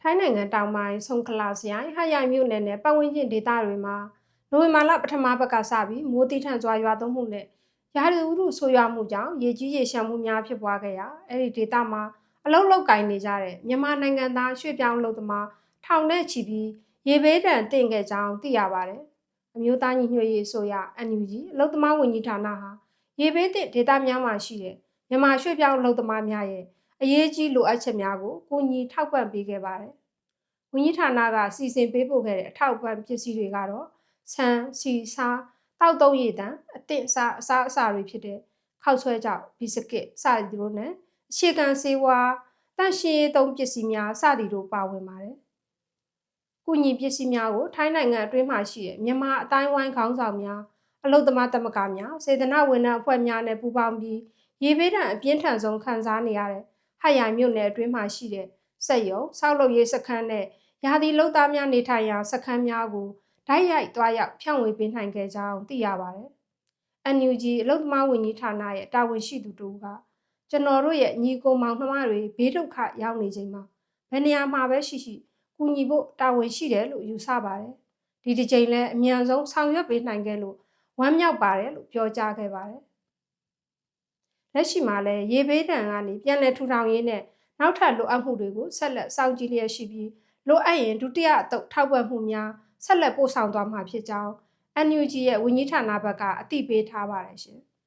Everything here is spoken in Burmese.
ထိုင်းနိုင်ငံတောင်ပိုင်းဆုံခလာစီယိုင်ဟာရိုင်မြို့နယ်နဲ့ပတ်ဝန်းကျင်ဒေသတွေမှာနိုဝင်ဘာလပထမပတ်ကစပြီးမိုးတိထန်စွာရွာသွန်းမှုနဲ့ရာသီဥတုဆိုးရွားမှုကြောင့်ရေကြီးရေရှမ်းမှုများဖြစ်ပွားခဲ့ရာအဲ့ဒီဒေသမှာအလုတ်လောက်ကင်နေကြတဲ့မြန်မာနိုင်ငံသားရွှေ့ပြောင်းအလုပ်သမားထောင်နဲ့ချီပြီးရေဘေးဒဏ်တင်ခဲ့ကြောင်းသိရပါတယ်။အမျိုးသားညီညွတ်ရေးဆိုရ NUG အလုပ်သမားဝန်ကြီးဌာနဟာရေဘေးတင်ဒေသများမှာရှိတဲ့မြန်မာရွှေ့ပြောင်းအလုပ်သမားများရဲ့ အရေးကြီးလိုအပ်ချက်များကိုကူညီထောက်ပံ့ပေးခဲ့ပါတယ်။ဝန်ကြီးဌာနကစီစဉ်ပေးပို့ခဲ့တဲ့အထောက်အပံ့ပစ္စည်းတွေကတော့ဆန်စီစားတောက်သုံးရည်တန်အသင့်အစားအစားအစာတွေဖြစ်တဲ့ခောက်ဆွဲကြောက်ဘီစကစ်စသည်တို့နဲ့အခြေခံဆေးဝါးတန့်ရှင်းရေးသုံးပစ္စည်းများစသည်တို့ပါဝင်ပါတယ်။ကုညီပစ္စည်းများကိုထိုင်းနိုင်ငံအတွင်းမှာရှိတဲ့မြန်မာအတိုင်းဝိုင်းခေါင်းဆောင်များအလုသမားသမဂ္ဂများစေတနာဝန်ထမ်းအဖွဲ့များနဲ့ပူးပေါင်းပြီးရေဘေးဒဏ်အပြင်းထန်ဆုံးခံစားနေရတဲ့ ဟတ်ရိုင်မြို့နယ်အတွင်းမှာရှိတဲ့စက်ရုံဆောက်လုပ်ရေးစခန်းနဲ့ရာသီလုသားများနေထိုင်ရာစခန်းများကိုဓာတ်ရိုက်သွားရောက်ဖြန့်ဝေပေးနိုင်ခဲ့ကြောင်းသိရပါတယ်။ NUG အလုသမားဝန်ကြီးဌာနရဲ့တာဝန်ရှိသူတို့ကကျွန်တော်တို့ရဲ့ညီကိုမောင်နှမတွေဘေးဒုက္ခရောက်နေချိန်မှာဘယ်နေရာမှာပဲရှိရှိကူညီဖို့တာဝန်ရှိတယ်လို့ယူဆပါတယ်။ဒီတစ်ချိန်လဲအမြန်ဆုံးဆောင်ရွက်ပေးနိုင်ခဲ့လို့ဝမ်းမြောက်ပါတယ်လို့ပြောကြားခဲ့ပါတယ်။ လက်ရှိမှာလည်းရေဘေးဒဏ်ကနေပြန်လည်ထူထောင်ရေးနဲ့နောက်ထပ်လိုအပ်မှုတွေကိုဆက်လက်စောင့်ကြည့်လျက်ရှိပြီးလိုအပ်ရင်ဒုတိယအသုတ်ထောက်ပံ့မှုများဆက်လက်ပို့ဆောင်သွားမှာဖြစ်ကြောင်း NUG ရဲ့ဝန်ကြီးဌာနဘက်ကအသိပေးထားပါတယ်ရှင်။